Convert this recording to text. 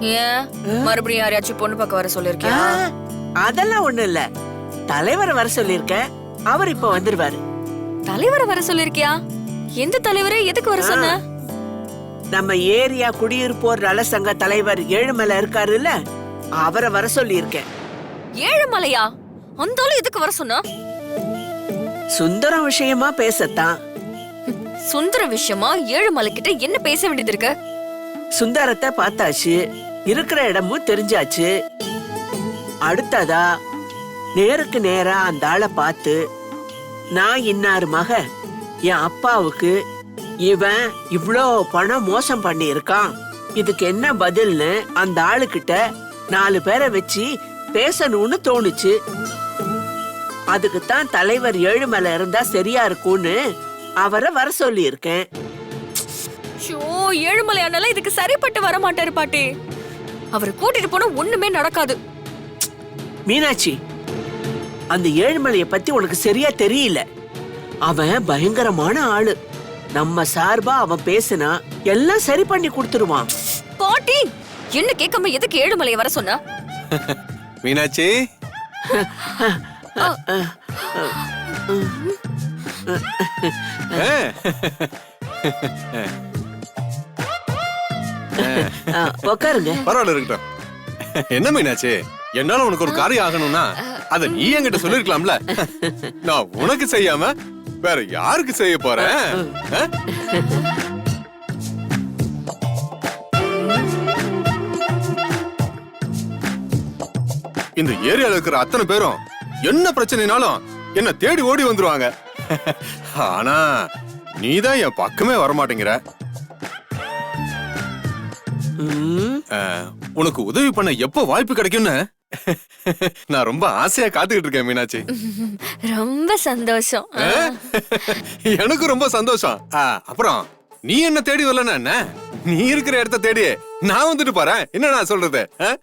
ஏன்? மறுபடியும் யாரையாச்சும் பொண்ணு பார்க்க வர சொல்லிருக்கியா? அதெல்லாம் ஒண்ணு இல்ல. தலைவரை வர சொல்லியிருக்கேன். அவர் இப்ப வந்துருவாரு. தலைவரை வர சொல்லிருக்கியா? எந்த தலைவரை எதுக்கு வர சொன்ன? நம்ம ஏரியா குடியிருப்போர் நல சங்க தலைவர் ஏழுமலை இருக்காருல்ல அவரை வர சொல்லியிருக்கேன். ஏழுமலையா? அந்த ஆளு எதுக்கு வர சொன்னா? சுந்தரம் விஷயமா பேசத்தான். சுந்தர விஷயமா? ஏழுமலை கிட்ட என்ன பேச வேண்டியது இருக்கு? சுந்தரத்தை பார்த்தாச்சு. இருக்கிற இடமும் தெரிஞ்சாச்சு. அடுத்ததா நேருக்கு நேரா அந்த ஆளை பார்த்து நான் இன்னார் மக என் அப்பாவுக்கு இவன் இவ்வளோ பணம் மோசம் பண்ணியிருக்கான். இதுக்கு என்ன பதில்னு அந்த ஆளுக்கிட்ட நாலு பேரை வச்சு பேசணும்னு தோணுச்சு. அதுக்கு தான் தலைவர் ஏழுமலை இருந்தா சரியா இருக்கும்னு அவரை வர சொல்லியிருக்கேன். ஷோ ஏழுமலை இதுக்கு சரிப்பட்டு வர மாட்டாரு பாட்டி. அவரை கூட்டிட்டு போனா ஒண்ணுமே நடக்காது. மீனாட்சி அந்த ஏழுமலைய பத்தி உனக்கு சரியா தெரியல. அவன் பயங்கரமான ஆளு. நம்ம சார்பா அவன் பேசினா எல்லாம் சரி பண்ணி கொடுத்துருவான். பாட்டி என்ன கேட்காம எதுக்கு ஏழுமலையை வர சொன்னா? மீனாட்சி? ஆ. ஆ, உக்காருங்க. பரவாயில்ல இருக்கட்டும். என்ன மீனாட்சி? என்னால உனக்கு ஒரு காரியம் ஆகணும்னா அத நீ என்கிட்ட சொல்லிருக்கலாம்ல. நான் உனக்கு செய்யாம வேற யாருக்கு செய்ய போறேன்? இந்த ஏரியால இருக்கிற அத்தனை பேரும் என்ன பிரச்சனைனாலும் என்ன தேடி ஓடி வந்துருவாங்க. ஆனா நீதான் என் பக்கமே வரமாட்டேங்கிற. உனக்கு உதவி பண்ண எப்போ வாய்ப்பு கிடைக்கும்னு? நான் ரொம்ப ஆசையா காத்துக்கிட்டு இருக்கேன் மீனாட்சி. ரொம்ப சந்தோஷம். எனக்கு ரொம்ப சந்தோஷம். அப்புறம் நீ என்ன தேடி வரலன்னா என்ன? நீ இருக்கிற இடத்த தேடி நான் வந்துட்டு போறேன். என்ன நான் சொல்றது? ஆ.